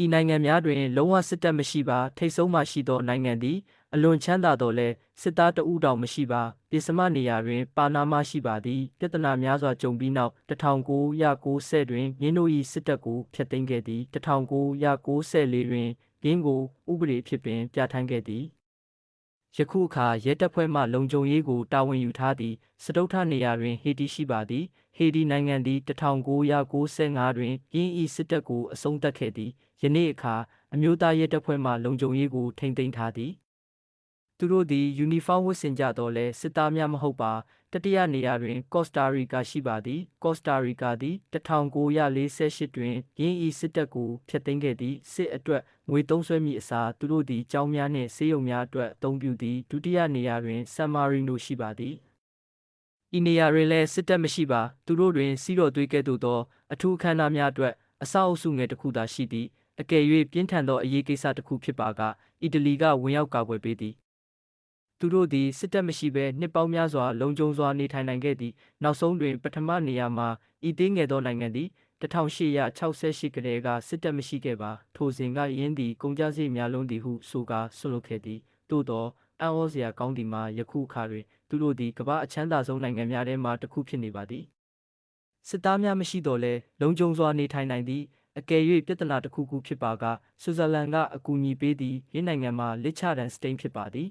ဤနိုင်ငံများတွင်လုံးဝစစ်တပ်မရှိပါထိတ်ဆုံးမှရှိသောနိုင်ငံသည်အလွန်ချမ်းသာတော်လဲစစ်သားတဦးတောင်မရှိပါပြင်စမနေရာတွင် ပါနာမရှိပါသည်ပြဿနာများစွာကြုံပြီးနောက်1990တွင်ရင်းတို့၏စစ်တပ်ကိုဖျက်သိမ်းခဲ့သည်1994တွင်ရင်းကိုဥပဒေဖြစ်ပင်ပြဋ္ဌာန်းခဲ့သည် ယခုအခါရဲတပ်ဖွဲ့မှလုံခြုံရေးကိုတာဝန်ယူထားသည့်စတုထနေရာတွင်ဟေတီရှိပါသည်ဟေတီနိုင်ငံသည်1995တွင်ရင်း၏စစ်တပ်ကိုအဆုံးသတ်ခဲ့သည်ယနေ့အခါအမျိုးသားရဲတပ်ဖွဲ့မှလုံခြုံရေးကိုထိန်းသိမ်းထားသည် သူတို့သည်ယူနီဖောင်းဝတ်ဆင်ကြတော့လဲစစ်သားများမဟုတ်ပါတတိယနေရာတွင် ကော့စတာရီကာရှိပါသည် ကော့စတာရီကာသည်1948တွင်ရင်းဤစစ်တပ်ကိုဖျက်သိမ်းခဲ့သည်စစ်အတွက်ငွေသုံးစွဲမိအစားသူတို့သည်ကျောင်းများနှင့်ဆေးရုံများအတွက်အသုံးပြုသည်ဒုတိယနေရာတွင်ဆန်မာရီနိုရှိပါသည်ဤနေရာတွင်လည်းစစ်တပ်မရှိပါသူတို့တွင်စီးတော်သွေးကဲ့သို့သောအထူးအခမ်းအနားများအတွက်အဆောက်အဦငယ်တစ်ခုသာရှိသည်အကယ်၍ပြင်းထန်သောအရေးကိစ္စတစ်ခုဖြစ်ပါကအီတလီကဝင်ရောက်ကာကွယ်ပေးသည် သူတို့သည်စစ်တပ်မရှိဘဲနှစ်ပေါင်းများစွာလုံခြုံစွာနေထိုင်နိုင်ခဲ့သည်နောက်ဆုံးတွင်ပထမနေရာမှာဤသေးငယ်သောနိုင်ငံသည်1868ကတည်းကစစ်တပ်မရှိခဲ့ပါထိုစဉ်ကယင်းသည်ကုန်ကြစည်များလုံးသည်ဟုဆိုကာဆွလွတ်ခဲ့သည်သို့သောအံ့ဩစရာကောင်းသည်မှာယခုအခါတွင်သူတို့သည်ကမ္ဘာအချမ်းသာဆုံးနိုင်ငံများထဲမှတစ်ခုဖြစ်နေပါသည်စစ်သားများမရှိတော့လဲလုံခြုံစွာနေထိုင်နိုင်သည်အကယ်၍ပြဿနာတစ်ခုခုဖြစ်ပါကဆွစ်ဇာလန်ကအကူအညီပေးသည်ယင်းနိုင်ငံမှာလစ်ချတန်စတိန်ဖြစ်ပါသည်